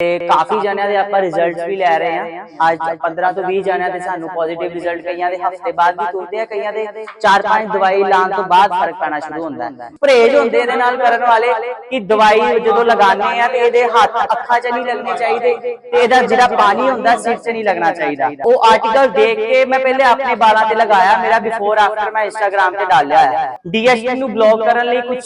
ਤੇ ਕਾਫੀ ਜਣਿਆਂ ਦੇ ਆਪਾਂ ਰਿਜ਼ਲਟਸ ਵੀ ਲੈ ਰਹੇ ਹਾਂ। ਅੱਜ 15 ਤੋਂ 20 ਜਣਿਆਂ ਦੇ ਸਾਨੂੰ ਪੋਜ਼ਿਟਿਵ ਰਿਜ਼ਲਟ ਕਈਆਂ ਦੇ ਹਫ਼ਤੇ ਬਾਅਦ ਵੀ ਤੁਰਦੇ ਆ ਕਈਆਂ ਦੇ 4-5 ਦਵਾਈ ਲਾਉਣ ਤੋਂ ਬਾਅਦ ਫ਼ਰਕ ਪੈਣਾ ਸ਼ੁਰੂ ਹੁੰਦਾ। ਹੈ ਪਰਹੇਜ਼ ਹੁੰਦੇ ਇਹਦੇ ਨਾਲ ਕਰਨ ਵਾਲੇ ਕਿ ਦਵਾਈ ਜਦੋਂ ਲਗਾਉਂਦੇ ਆ ਤੇ ਇਹਦੇ ਹੱਥ ਅੱਖਾਂ 'ਚ ਨਹੀਂ ਲੱਗਣੇ ਚਾਹੀਦੇ ਤੇ ਇਹਦਾ ਜਿਹੜਾ ਪਾਣੀ ਹੁੰਦਾ ਸਿਰ 'ਚ ਨਹੀਂ ਲੱਗਣਾ ਚਾਹੀਦਾ। ਉਹ ਆਰਟੀਕਲ ਦੇਖ ਕੇ ਮੈਂ ਪਹਿਲੇ ਆਪਣੇ ਬਾਲਾਂ ਤੇ ਲਗਾਇਆ ਮੇਰਾ ਬਿਫੋਰ ਆਫਟਰ ਮੈਂ ਇੰਸਟਾਗ੍ਰam ਤੇ ਡਾਲਿਆ ਹੈ ਡੀਐਸਟੀ ਨੂੰ ਬਲੌਕ ਕਰਨ ਲਈ ਕੁਝ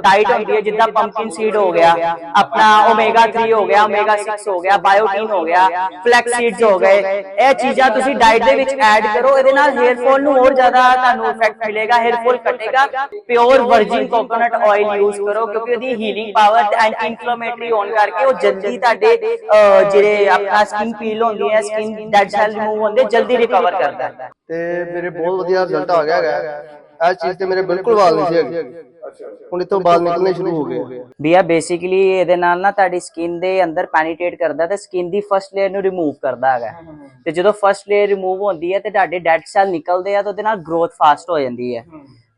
ਡਾਈਟ ਹੁੰਦੀ ਹੈ। ਜਿੱਦਾਂ ਪੰਪਕਿਨ ਸੀਡ ਹੋ ਗਿਆ ਆਪਣਾ ਓਮੇਗਾ 3 ਹੋ ਗਿਆ ਓਮੇਗਾ 6 ਹੋ ਗਿਆ ਬਾਇਓਟਿਨ ਹੋ ਗਿਆ ਫਲੈਕਸ ਸੀਡਸ ਹੋ ਗਏ। ਇਹ ਚੀਜ਼ਾਂ ਤੁਸੀਂ ਡਾਈਟ ਦੇ ਵਿੱਚ ਐਡ ਕਰੋ ਇਹਦੇ ਨਾਲ ਹੇਅਰ ਫਾਲ ਨੂੰ ਹੋਰ ਜ਼ਿਆਦਾ ਤੁਹਾਨੂੰ ਇਫੈਕਟ ਮਿਲੇਗਾ hair fall ਘਟੇਗਾ। Pure virgin coconut oil use ਕਰੋ ਕਿਉਂਕਿ ਉਹਦੀ ਹੀਲਿੰਗ ਪਾਵਰ ਤੇ ਐਂਟੀ ਇਨਫਲੇਮੇਟਰੀ ਹੋਣ ਕਰਕੇ ਉਹ ਜਲਦੀ ਤੁਹਾਡੇ ਅਹ, ਜਿਹੜੇ ਆਪਣਾ ਸਕਿਨ ਪੀਲ ਹੁੰਦੀ ਹੈ ਸਕਿਨ ਡੈਡ ਸੈਲ ਰਿਮੂਵ ਹੁੰਦੇ ਜਲਦੀ ਰਿਕਵਰ ਕਰਦਾ ਹੈ। ਤੇ ਮੇਰੇ ਬਹੁਤ ਵਧੀਆ ਰਿਜ਼ਲਟ ਆ ਗਿਆ ਹੈਗਾ। ਇਹ ਚੀਜ਼ ਤੇ ਮੇਰੇ ਬਿਲਕੁਲ ਵਾਲ ਨਹੀਂ ਸੀ ਹੈਗੇ। ਹੁਣ ਇਤੋਂ ਵਾਲ ਨਿਕਲਣੇ ਸ਼ੁਰੂ ਹੋ ਗਏ। ਵੀ ਬੇਸਿਕਲੀ ਇਹਦੇ ਨਾਲ ਨਾ ਤੁਹਾਡੀ ਸਕਿਨ ਦੇ ਅੰਦਰ ਪੈਨੀਟ੍ਰੇਟ ਕਰਦਾ ਤੇ ਸਕਿਨ ਦੀ ਫਰਸਟ ਲੇਅਰ ਨੂੰ ਰਿਮੂਵ ਕਰਦਾ ਹੈਗਾ। ਤੇ ਜਦੋਂ ਫਰਸਟ ਲੇਅਰ ਰਿਮੂਵ ਹੁੰਦੀ ਹੈ ਤੇ ਤੁਹਾਡੇ ਡੈਡ ਸੈੱਲ ਨਿਕਲਦੇ ਆ ਤਾਂ ਉਹਦੇ ਨਾਲ ਗਰੋਥ ਫਾਸਟ ਹੋ ਜਾਂਦੀ ਹੈ।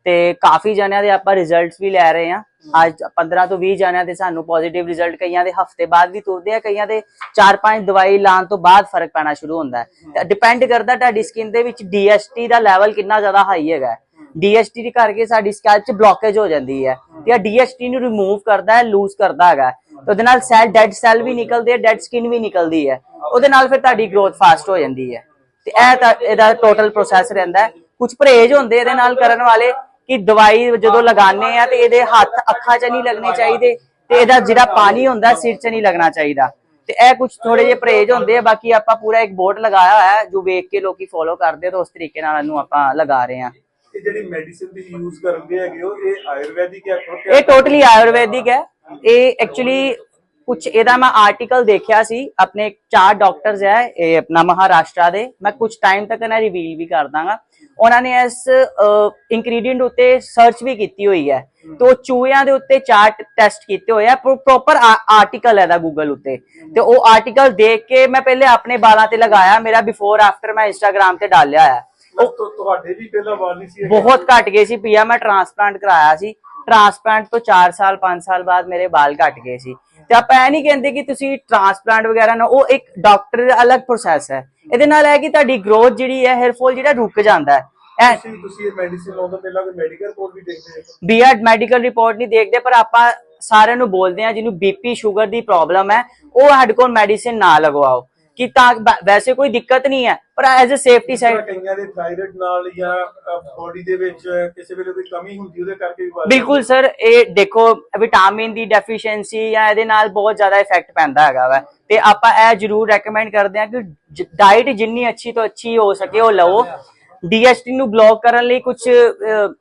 ਤੇ ਕਾਫੀ ਜਣਿਆਂ ਦੇ ਆਪਾਂ ਰਿਜ਼ਲਟਸ ਵੀ ਲੈ ਰਹੇ ਹਾਂ। ਅੱਜ 15 ਤੋਂ 20 ਜਣਿਆਂ ਦੇ ਸਾਨੂੰ ਪੋਜ਼ਿਟਿਵ ਰਿਜ਼ਲਟ ਕਈਆਂ ਦੇ ਹਫ਼ਤੇ ਬਾਅਦ ਵੀ ਤੁਰਦੇ ਆ, ਕਈਆਂ ਦੇ 4-5 ਦਵਾਈ ਲਾਉਣ ਤੋਂ ਬਾਅਦ ਫ਼ਰਕ ਪੈਣਾ ਸ਼ੁਰੂ ਹੁੰਦਾ ਹੈ। ਡਿਪੈਂਡ ਕਰਦਾ ਤੁਹਾਡੀ ਸਕਿਨ ਦੇ ਵਿੱਚ ਡੀਐਸਟੀ ਦਾ ਲੈਵਲ ਕਿੰਨਾ ਜ਼ਿਆਦਾ ਹਾਈ ਹੈਗਾ ਡੀਐਸਟੀ ਦੇ ਕਰਕੇ ਸਾਡੀ ਸਕੈਲਪ 'ਚ ਬਲੌਕੇਜ ਹੋ ਜਾਂਦੀ ਹੈ ਤੇ ਇਹ ਡੀਐਸਟੀ ਨੂੰ ਰਿਮੂਵ ਕਰਦਾ ਹੈ ਲੂਜ਼ ਕਰਦਾ ਹੈਗਾ ਤੇ ਉਹਦੇ ਨਾਲ ਸੈਲ ਡੈਡ ਸੈਲ ਵੀ ਨਿਕਲਦੇ ਆ ਡੈਡ ਸਕਿਨ ਵੀ ਨਿਕਲਦੀ ਹੈ। ਉਹਦੇ ਨਾਲ ਫਿਰ ਤੁਹਾਡੀ ਗਰੋਥ ਫਾਸਟ ਹੋ ਜਾਂਦੀ ਹੈ। ਤੇ ਇਹ ਤਾਂ ਇਹਦਾ ਟੋਟਲ ਪ੍ਰੋਸੈਸ ਰਹਿੰਦਾ ਕੁਝ ਪਰਹੇਜ਼ ਹੁੰਦੇ ਇਹਦੇ ਨਾਲ ਕਰਨ ਵਾਲੇ ਕਿ ਦਵਾਈ ਜਦੋਂ ਲਗਾਉਂਦੇ ਆ ਤੇ ਇਹਦੇ ਹੱਥ ਅੱਖਾਂ 'ਚ ਨਹੀਂ ਲੱਗਣੇ ਚਾਹੀਦੇ ਤੇ ਇਹਦਾ ਜਿਹੜਾ ਪਾਣੀ ਹੁੰਦਾ ਸਿਰ 'ਚ ਨਹੀਂ ਲੱਗਣਾ ਚਾਹੀਦਾ। ਤੇ ਇਹ ਕੁਝ ਥੋੜੇ ਜਿਹੇ ਪਰਹੇਜ਼ ਹੁੰਦੇ ਆ, ਬਾਕੀ ਆਪਾਂ ਪੂਰਾ ਇੱਕ ਬੋਰਡ ਲਗਾਇਆ ਹੋਇਆ ਜੋ ਵੇਖ ਕੇ ਲੋਕੀ ਫੋਲੋ ਕਰਦੇ ਆ ਉਸ ਤਰੀਕੇ ਨਾਲ ਇਹਨੂੰ ਆਪਾਂ ਲਗਾ ਰਹੇ ਹਾਂ। ਜਿਹੜੀ ਮੈਡੀਸਿਨ ਦੀ ਯੂਜ਼ ਕਰਦੇ ਹੈਗੇ ਹੋ ਇਹ ਆਯੁਰਵੈਦਿਕ ਹੈ ਖੁਦ ਇਹ ਟੋਟਲੀ ਆਯੁਰਵੈਦਿਕ ਹੈ। ਇਹ ਐਕਚੁਅਲੀ ਕੁਝ ਇਹਦਾ ਮੈਂ ਆਰਟੀਕਲ ਦੇਖਿਆ ਸੀ ਆਪਣੇ ਚਾਰ ਡਾਕਟਰਸ ਹੈ ਇਹ ਆਪਣਾ ਮਹਾਰਾਸ਼ਟਰ ਦੇ। ਮੈਂ ਕੁਝ ਟਾਈਮ ਤੱਕ ਨਾ ਰਿਵੀਲ ਵੀ ਕਰ ਦਾਂਗਾ। ਉਹਨਾਂ ਨੇ ਇਸ ਇੰਗਰੀਡੀਐਂਟ ਉੱਤੇ ਸਰਚ ਵੀ ਕੀਤੀ ਹੋਈ ਹੈ। ਤੋ ਚੂਹਿਆਂ ਦੇ ਉੱਤੇ ਚਾਰ ਟੈਸਟ ਕੀਤੇ ਹੋਏ ਆ। ਪ੍ਰੋਪਰ ਆਰਟੀਕਲ ਹੈ ਦਾ ਗੂਗਲ ਉੱਤੇ। ਤੇ ਉਹ ਆਰਟੀਕਲ ਦੇਖ ਕੇ ਮੈਂ ਪਹਿਲੇ ਆਪਣੇ ਬਾਲਾਂ ਤੇ ਲਗਾਇਆ। ਮੇਰਾ ਬਿਫੋਰ ਆਫਟਰ ਮੈਂ ਇੰਸਟਾਗ੍ਰam ਤੇ ਡਾਲਿਆ ਹੈ ਤੁ- ਤੁਹਾਡੇ ਵੀ ਪਹਿਲਾਂ ਵਾਲ ਨਹੀਂ ਸੀ ਹੈਗੇ? ਬਹੁਤ ਘਟ ਗਏ ਸੀ ਪਿਆ ਮੈਂ ਟ੍ਰਾਂਸਪਲਾਂਟ ਕਰਾਇਆ ਸੀ। ਟ੍ਰਾਂਸਪਲਾਂਟ ਤੋਂ 4 ਸਾਲ 5 ਸਾਲ ਬਾਅਦ ਮੇਰੇ ਵਾਲ ਘਟ ਗਏ ਸੀ। ਤੇ ਆਪਾਂ ਇਹ ਨਹੀਂ ਕਹਿੰਦੇ ਕਿ ਤੁਸੀਂ ਟ੍ਰਾਂਸਪਲਾਂਟ ਵਗੈਰਾ ਨਾ ਉਹ ਇੱਕ ਡਾਕਟਰ ਦਾ ਅਲੱਗ ਪ੍ਰੋਸੈਸ ਹੈ। ਇਹਦੇ ਨਾਲ ਹੈ ਕਿ ਤੁਹਾਡੀ ਗਰੋਥ ਜਿਹੜੀ ਹੈ ਹੇਅਰ ਫਾਲ ਜਿਹੜਾ ਰੁਕ ਜਾਂਦਾ ਹੈ। ਤੁਸੀਂ ਤੁਸੀਂ ਇਹ ਮੈਡੀਸਿਨ ਲਾਉਣ ਤੋਂ ਪਹਿਲਾਂ ਕੋਈ ਮੈਡੀਕਲ ਰਿਪੋਰਟ ਵੀ ਦੇਖਦੇ ਹੋ? ਬੀਐਡ ਮੈਡੀਕਲ ਰਿਪੋਰਟ ਨਹੀਂ ਦੇਖਦੇ ਪਰ ਆਪਾਂ ਸਾਰਿਆਂ ਨੂੰ ਬੋਲਦੇ ਆ ਜਿਹਨੂੰ ਬੀਪੀ ਸ਼ੂਗਰ ਦੀ ਪ੍ਰੋਬਲਮ ਹੈ ਉਹ ਸਾਡੇ ਕੋਲ ਮੈਡੀਸਿਨ ਨਾ ਲਗਵਾਓ। ਕਿ ਤਾਂ ਵੈਸੇ ਕੋਈ ਦਿੱਕਤ ਨਹੀਂ ਹੈ ਪਰ ਐਜ਼ ਅ ਸੇਫਟੀ ਸਾਈਡ ਕਈਆਂ ਦੇ ਥਾਇਰਾਇਡ ਨਾਲ ਜਾਂ ਬੋਡੀ ਦੇ ਵਿੱਚ ਕਿਸੇ ਵੇਲੇ ਕੋਈ ਕਮੀ ਹੁੰਦੀ ਉਹਦੇ ਕਰਕੇ ਵੀ ਬਿਲਕੁਲ ਸਰ ਇਹ ਦੇਖੋ ਵਿਟਾਮਿਨ ਦੀ ਡੈਫੀਸ਼ੀਐਂਸੀ ਜਾਂ ਇਹਦੇ ਨਾਲ ਬਹੁਤ ਜ਼ਿਆਦਾ ਇਫੈਕਟ ਪੈਂਦਾ ਹੈਗਾ ਵਾ। ਤੇ ਆਪਾਂ ਇਹ ਜਰੂਰ ਰეკਮੈਂਡ ਕਰਦੇ ਹਾਂ ਕਿ ਡਾਈਟ ਜਿੰਨੀ ਅੱਛੀ ਤੋਂ ਅੱਛੀ ਹੋ ਸਕੇ ਉਹ ਲਓ। ਡੀਐਸਟੀ ਨੂੰ ਬਲੌਕ ਕਰਨ ਲਈ ਕੁਝ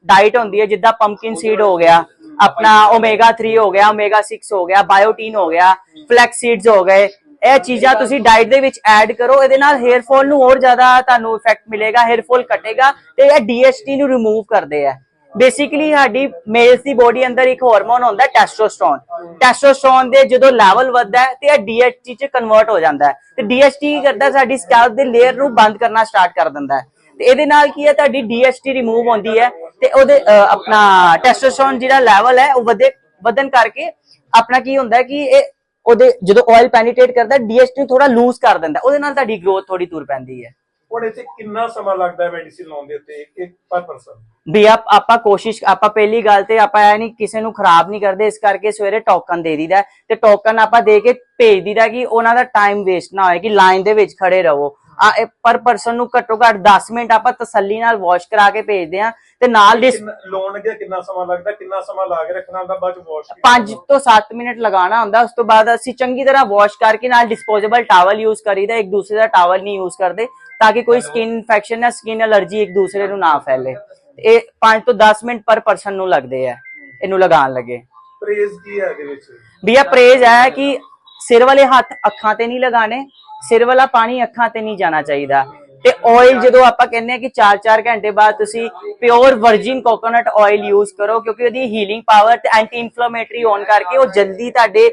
ਡਾਈਟ ਹੁੰਦੀ ਹੈ ਜਿੱਦਾਂ ਪੰਪਕਿਨ ਸੀਡ ਹੋ ਗਿਆ ਆਪਣਾ ਓਮੇਗਾ 3 ਹੋ ਗਿਆ ਓਮੇਗਾ 6 ਹੋ ਗਿਆ ਬਾਇਓਟਿਨ ਹੋ ਗਿਆ ਫਲੈਕਸ ਸੀਡਸ ਹੋ ਗਏ। ਇਹ ਚੀਜ਼ਾਂ ਤੁਸੀਂ ਡਾਈਟ ਦੇ ਵਿੱਚ ਐਡ ਕਰੋ, ਇਹਦੇ ਨਾਲ ਹੇਅਰ ਫਾਲ ਨੂੰ ਹੋਰ ਜ਼ਿਆਦਾ ਤੁਹਾਨੂੰ ਇਫੈਕਟ ਮਿਲੇਗਾ, ਹੇਅਰ ਫਾਲ ਘਟੇਗਾ ਤੇ ਇਹ ਡੀਐਸਟੀ ਨੂੰ ਰਿਮੂਵ ਕਰਦੇ ਆ। ਬੇਸਿਕਲੀ ਸਾਡੀ ਮੇਲਸ ਦੀ ਬੋਡੀ ਅੰਦਰ ਇੱਕ ਹਾਰਮੋਨ ਹੁੰਦਾ ਟੈਸਟੋਸਟਰੋਨ ਟੈਸਟੋਸਟਰੋਨ ਦੇ ਜਦੋਂ ਲੈਵਲ ਵੱਧਦਾ ਹੈ ਤੇ ਇਹ ਡੀਐਸਟੀ ਚ ਕਨਵਰਟ ਹੋ ਜਾਂਦਾ ਹੈ। ਤੇ ਡੀਐਸਟੀ ਕੀ ਕਰਦਾ ਸਾਡੀ ਸਕੈਲਪ ਦੇ ਲੇਅਰ ਨੂੰ ਬੰਦ ਕਰਨਾ ਸਟਾਰਟ ਕਰ ਦਿੰਦਾ ਹੈ। ਤੇ ਇਹਦੇ ਨਾਲ ਕੀ ਹੈ? ਤੁਹਾਡੀ ਡੀਐਸਟੀ ਰਿਮੂਵ ਹੁੰਦੀ ਹੈ ਤੇ ਉਹਦੇ ਆਪਣਾ ਟੈਸਟੋਸਟਰੋਨ ਜਿਹੜਾ ਲੈਵਲ ਹੈ ਉਹ ਵਧੇ ਵਧਣ ਕਰਕੇ ਆਪਣਾ ਕੀ ਹੁੰਦਾ ਕਿ ਇਹ ਉਹਦੇ ਜਦੋਂ ਆਇਲ ਪੈਨੀਟ੍ਰੇਟ ਕਰਦਾ ਡੀਐਸਟੀ ਨੂੰ ਥੋੜਾ ਲੂਜ਼ ਕਰ ਦਿੰਦਾ। ਉਹਦੇ ਨਾਲ ਤੁਹਾਡੀ ਗਰੋਥ ਥੋੜੀ ਤੁਰ ਪੈਂਦੀ ਹੈ। ਹੁਣ ਇੱਥੇ ਕਿੰਨਾ ਸਮਾਂ ਲੱਗਦਾ ਹੈ ਮੈਡੀਸਿਨ ਲਾਉਣ ਦੇ ਉੱਤੇ? ਇੱਕ ਇੱਕ ਪਰ ਪਰਸਨ ਵੀ ਆਪ ਆਪਾਂ ਕੋਸ਼ਿਸ਼ ਆਪਾਂ ਪਹਿਲੀ ਗੱਲ ਤੇ ਆਪਾਂ ਇਹ ਨਹੀਂ ਕਿਸੇ ਨੂੰ ਖਰਾਬ ਨਹੀਂ ਕਰਦੇ ਇਸ ਕਰਕੇ ਸਵੇਰੇ ਟੋਕਨ ਦੇ ਦੀਦਾ ਤੇ ਟੋਕਨ ਆਪਾਂ ਦੇ ਕੇ ਭੇਜ ਦੀਦਾ ਕਿ ਉਹਨਾਂ ਦਾ ਟਾਈਮ ਵੇਸਟ ਨਾ ਹੋਏ ਕਿ ਲਾਈਨ ਦੇ ਵਿੱਚ ਖੜੇ ਰਹੋ। ਆ ਪਰ ਪਰਸਨ ਨੂੰ ਘੱਟੋ ਘੱਟ 10 ਮਿੰਟ ਆਪਾਂ ਤਸੱਲੀ ਨਾਲ ਵਾਸ਼ ਕਰਾ ਕੇ ਭੇਜਦੇ ਆ ਤੇ ਨਾਲ ਲੱਗਿਆ ਕਿੰਨਾ ਸਮਾਂ ਲੱਗਦਾ ਕਿੰਨਾ ਸਮਾਂ ਲਾ ਕੇ ਰੱਖਣਾ ਹੁੰਦਾ ਬਾਅਦ ਚ ਵਾਸ਼ 5 ਤੋਂ 7 ਮਿੰਟ ਲਗਾਉਣਾ ਹੁੰਦਾ ਉਸ ਤੋਂ ਬਾਅਦ ਅਸੀਂ ਚੰਗੀ ਤਰ੍ਹਾਂ ਵਾਸ਼ ਕਰਕੇ ਨਾਲ ਡਿਸਪੋਜ਼ੇਬਲ ਟਾਵਲ ਯੂਜ਼ ਕਰੀਦਾ ਇੱਕ ਦੂਸਰੇ ਦਾ ਟਾਵਲ ਨਹੀਂ ਯੂਜ਼ ਕਰਦੇ ਤਾਂ ਕਿ ਕੋਈ ਸਕਿਨ ਇਨਫੈਕਸ਼ਨ ਜਾਂ ਸਕਿਨ ਅਲਰਜੀ ਇੱਕ ਦੂਸਰੇ ਨੂੰ ਨਾ ਫੈਲੇ। ਇਹ 5 ਤੋਂ 10 ਮਿੰਟ ਪਰ ਪਰਸਨ ਨੂੰ ਲੱਗਦੇ ਆ ਇਹਨੂੰ ਲਗਾਉਣ ਲੱਗੇ। ਪ੍ਰੇਜ਼ ਕੀ ਹੈ ਇਹਦੇ ਵਿੱਚ? ਵੀ ਇਹ ਪ੍ਰੇਜ਼ ਹੈ ਕਿ ਸਿਰ ਵਾਲੇ ਹੱਥ ਅੱਖਾਂ ਤੇ ਨਹੀਂ ਲਗਾਣੇ ਸਿਰ ਵਾਲਾ ਪਾਣੀ ਅੱਖਾਂ ਤੇ ਨਹੀਂ ਜਾਣਾ ਚਾਹੀਦਾ। ਤੇ ਆਇਲ ਜਦੋਂ ਆਪਾਂ ਕਹਿੰਦੇ ਆ ਕਿ 4-4 ਘੰਟੇ ਬਾਅਦ ਤੁਸੀਂ pure virgin coconut oil use ਕਰੋ, ਕਿਉਂਕਿ ਉਹਦੀ ਹੀਲਿੰਗ ਪਾਵਰ ਤੇ ਐਂਟੀ ਇਨਫਲੇਮੇਟਰੀ ਹੋਣ ਕਰਕੇ ਉਹ ਜਲਦੀ ਤੁਹਾਡੇ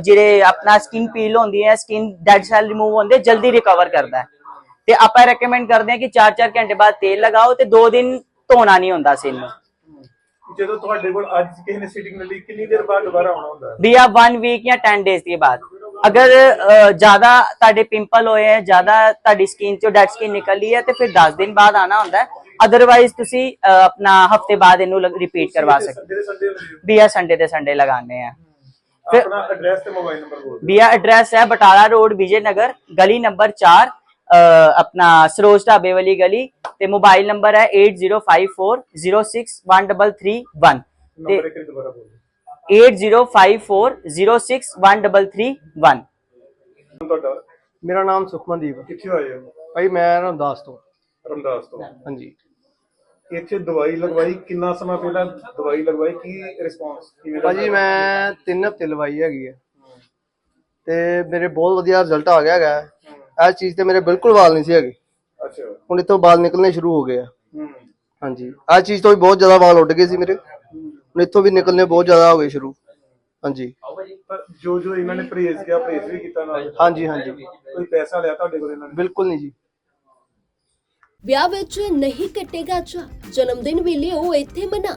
ਜਿਹੜੇ ਆਪਣਾ ਸਕਿਨ ਪੀਲ ਹੁੰਦੀ ਹੈ ਸਕਿਨ ਡੈਡ ਸੈਲ ਰਿਮੂਵ ਹੁੰਦੇ, ਜਲਦੀ ਰਿਕਵਰ ਕਰਦਾ ਹੈ। ਤੇ ਆਪਾਂ ਰეკਮੈਂਡ ਕਰਦੇ ਹਾਂ ਕਿ 4-4 ਘੰਟੇ ਬਾਅਦ ਤੇਲ ਲਗਾਓ ਤੇ 2 ਦਿਨ ਧੋਣਾ ਨਹੀਂ ਹੁੰਦਾ ਸਿਰ ਨੂੰ। ਜਦੋਂ ਤੁਹਾਡੇ ਕੋਲ ਅੱਜ ਕਿਸੇ ਨੇ ਸੀਟਿੰਗ ਮਿਲੀ ਕਿੰਨੀ ਦੇਰ ਬਾਅਦ ਦੁਬਾਰਾ ਆਉਣਾ ਹੁੰਦਾ? भैया वन वीक या टेन डेज के बाद अगर ज्यादा ਤੁਹਾਡੇ ਪਿੰਪਲ ਹੋਏ ਹੈ ਜ਼ਿਆਦਾ ਤੁਹਾਡੀ ਸਕਿਨ ਚੋਂ ਡੈਡ ਸਕਿਨ ਨਿਕਲੀ ਹੈ ਤੇ ਫਿਰ 10 ਦਿਨ ਬਾਅਦ ਆਣਾ ਹੁੰਦਾ ਹੈ। ਅਦਰਵਾਈਜ਼ ਤੁਸੀਂ ਅਹ, ਆਪਣਾ ਹਫ਼ਤੇ ਬਾਅਦ ਇਹਨੂੰ ਰਿਪੀਟ ਕਰਵਾ ਸਕਦੇ ਜਿਹੜੇ ਸੰਡੇ ਹੁੰਦੇ ਹੋ। ਬੀਆ ਸੰਡੇ ਤੇ ਸੰਡੇ ਲਗਾਉਂਦੇ ਆ। ਆਪਣਾ ਐਡਰੈਸ ਤੇ ਮੋਬਾਈਲ ਨੰਬਰ ਬੋਲ ਦਿਓ। ਬੀਆ ਐਡਰੈਸ ਹੈ ਬਟਾਲਾ ਰੋਡ ਵਿਜੇ ਨਗਰ ਗਲੀ ਨੰਬਰ 4 ਆਪਣਾ ਸਰੋਜ ਢਾਬੇ ਵਾਲੀ ਗਲੀ ਤੇ ਮੋਬਾਈਲ ਨੰਬਰ ਹੈ 8054061331 ਨੰਬਰ ਇੱਕ ਦੁਬਾਰਾ ਬੋਲੋ। 8054061331 ਤੁਹਾਡਾ? ਮੇਰਾ ਨਾਮ ਸੁਖਮਨਦੀਪ ਕਿੱਥੇ ਹੋਏ ਹੋ? ਭਾਈ ਮੈਂ ਰਮਦਾਸ ਤੋਂ। ਰਮਦਾਸ ਤੋਂ। ਹਾਂਜੀ। ਇੱਥੇ ਦਵਾਈ ਲਗਵਾਈ ਕਿੰਨਾ ਸਮਾਂ ਪਹਿਲਾਂ? ਦਵਾਈ ਲਗਵਾਈ ਕੀ ਰਿਸਪੌਂਸ ਕਿਵੇਂ ਭਾਜੀ ਮੈਂ 3 ਹਫ਼ਤੇ ਲਵਾਈ ਹੈਗੀ ਹੈ। ਤੇ ਮੇਰੇ ਬਹੁਤ ਵਧੀਆ ਰਿਜ਼ਲਟ ਆ ਗਿਆ ਹੈਗਾ। ਇਹ ਚੀਜ਼ ਤੇ ਮੇਰੇ ਬਿਲਕੁਲ ਵਾਲ ਨਹੀਂ ਸੀ ਹੈਗੇ। ਅੱਛਾ। ਹੁਣ ਇੱਥੋਂ ਵਾਲ ਨਿਕਲਣੇ ਸ਼ੁਰੂ ਹੋ ਗਏ ਆ। ਹੂੰ। ਹਾਂਜੀ। ਇਹ ਚੀਜ਼ ਤੋਂ ਵੀ ਬਹੁਤ ਜ਼ਿਆਦਾ ਵਾਲ ਉੱਡ ਗਏ ਸੀ ਮੇਰੇ। ਹੁਣ ਇੱਥੋਂ ਵੀ ਨਿਕਲਣੇ ਬਹੁਤ ਜ਼ਿਆਦਾ ਹੋ ਗਏ ਸ਼ੁਰੂ। ਹਾਂਜੀ। ਪਰ ਜੋ ਜੋ ਇਹਨਾਂ ਨੇ ਪ੍ਰੇਜ਼ ਕਿਹਾ ਪ੍ਰੇਜ਼ ਵੀ ਕੀਤਾ ਨਾਲ। ਹਾਂਜੀ ਹਾਂਜੀ। ਕੋਈ ਪੈਸਾ ਲਿਆ ਤੁਹਾਡੇ ਕੋਲ ਇਹਨਾਂ ਨੇ? ਬਿਲਕੁਲ ਨਹੀਂ ਜੀ। ਵਿਆਹ ਵਿੱਚ ਨਹੀਂ ਕੱਟੇਗਾ ਚਾ ਜਨਮ ਦਿਨ ਵੀ ਲਿਓ ਇੱਥੇ ਮਨਾ।